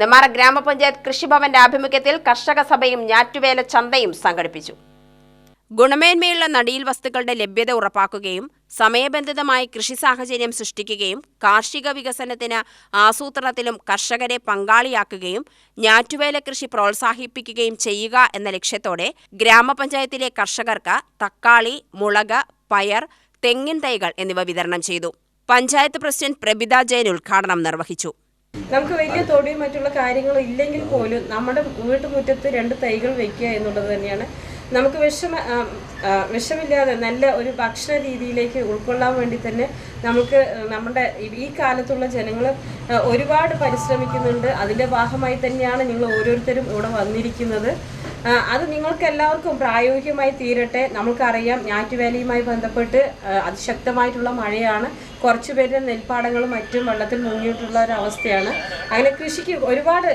നെന്മാറ ഗ്രാമപഞ്ചായത്ത് കൃഷിഭവന്റെ ആഭിമുഖ്യത്തിൽ കർഷക സഭയും ഞാറ്റുവേല ചന്തയും സംഘടിപ്പിച്ചു. ഗുണമേന്മയുള്ള നടീൽ വസ്തുക്കളുടെ ലഭ്യത ഉറപ്പാക്കുകയും സമയബന്ധിതമായി കൃഷി സാഹചര്യം സൃഷ്ടിക്കുകയും കാർഷിക വികസനത്തിന് ആസൂത്രണത്തിലും കർഷകരെ പങ്കാളിയാക്കുകയും ഞാറ്റുവേല കൃഷി പ്രോത്സാഹിപ്പിക്കുകയും ചെയ്യുക എന്ന ലക്ഷ്യത്തോടെ ഗ്രാമപഞ്ചായത്തിലെ കർഷകർക്ക് തക്കാളി മുളക് പയർ തെങ്ങിൻ തൈകൾ എന്നിവ വിതരണം ചെയ്തു. പഞ്ചായത്ത് പ്രസിഡന്റ് പ്രബിത ജയൻ ഉദ്ഘാടനം നിർവഹിച്ചു. നമുക്ക് വലിയ തൊടിയും മറ്റുള്ള കാര്യങ്ങളും ഇല്ലെങ്കിൽ പോലും നമ്മുടെ വീട്ടുമുറ്റത്ത് രണ്ട് തൈകൾ വെക്കുക എന്നുള്ളത് തന്നെയാണ്. നമുക്ക് വിഷമ വിഷമില്ലാതെ നല്ല ഒരു ഭക്ഷണ രീതിയിലേക്ക് ഉൾക്കൊള്ളാൻ വേണ്ടി തന്നെ നമുക്ക് നമ്മുടെ ഈ- കാലത്തുള്ള ജനങ്ങൾ ഒരുപാട് പരിശ്രമിക്കുന്നുണ്ട്. അതിന്റെ ഭാഗമായി തന്നെയാണ് നിങ്ങൾ ഓരോരുത്തരും ഇവിടെ വന്നിരിക്കുന്നത്. അത് നിങ്ങൾക്ക് എല്ലാവർക്കും പ്രായോഗികമായി തീരട്ടെ. നമുക്കറിയാം ഞാറ്റുവേലയുമായി ബന്ധപ്പെട്ട് അതിശക്തമായിട്ടുള്ള മഴയാണ്. കുറച്ചു പേരുടെ നെൽപ്പാടങ്ങളും മറ്റും വെള്ളത്തിൽ മുങ്ങിയിട്ടുള്ള ഒരു അവസ്ഥയാണ് അങ്ങനെ കൃഷിക്ക് ഒരുപാട്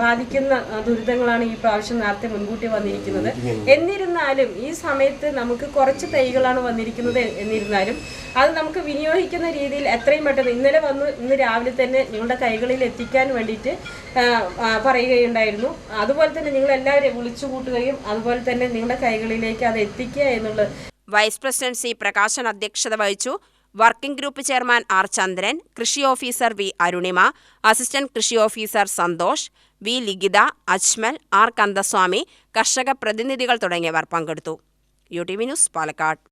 ബാധിക്കുന്ന ദുരിതങ്ങളാണ് ഈ പ്രാവശ്യം നേരത്തെ മുൻകൂട്ടി വന്നിരിക്കുന്നത്. എന്നിരുന്നാലും ഈ സമയത്ത് നമുക്ക് കുറച്ച് തൈകളാണ് വന്നിരിക്കുന്നത് എന്നിരുന്നാലും അത് നമുക്ക് വിനിയോഗിക്കുന്ന രീതിയിൽ എത്രയും പെട്ടെന്ന് ഇന്നലെ വന്ന് ഇന്ന് രാവിലെ തന്നെ നിങ്ങളുടെ കൈകളിൽ എത്തിക്കാൻ വേണ്ടിയിട്ട് പറയുകയുണ്ടായിരുന്നു. അതുപോലെ തന്നെ നിങ്ങൾ എല്ലാവരെയും വിളിച്ചു കൂട്ടുകയും അതുപോലെ തന്നെ നിങ്ങളുടെ കൈകളിലേക്ക് അത് എത്തിക്കുക എന്നുള്ളത് വൈസ് പ്രസിഡന്റ് സി പ്രകാശൻ അധ്യക്ഷത വഹിച്ചു. Working group chairman R Chandran കൃഷി ഓഫീസർ വി അരുണിമ അസിസ്റ്റന്റ് കൃഷി officer Santhosh V Likhitha Ajmal R Kandaswamy കർഷക പ്രതിനിധികൾ തുടങ്ങിയവർ പങ്കെടുത്തു. U T V news Palakkad.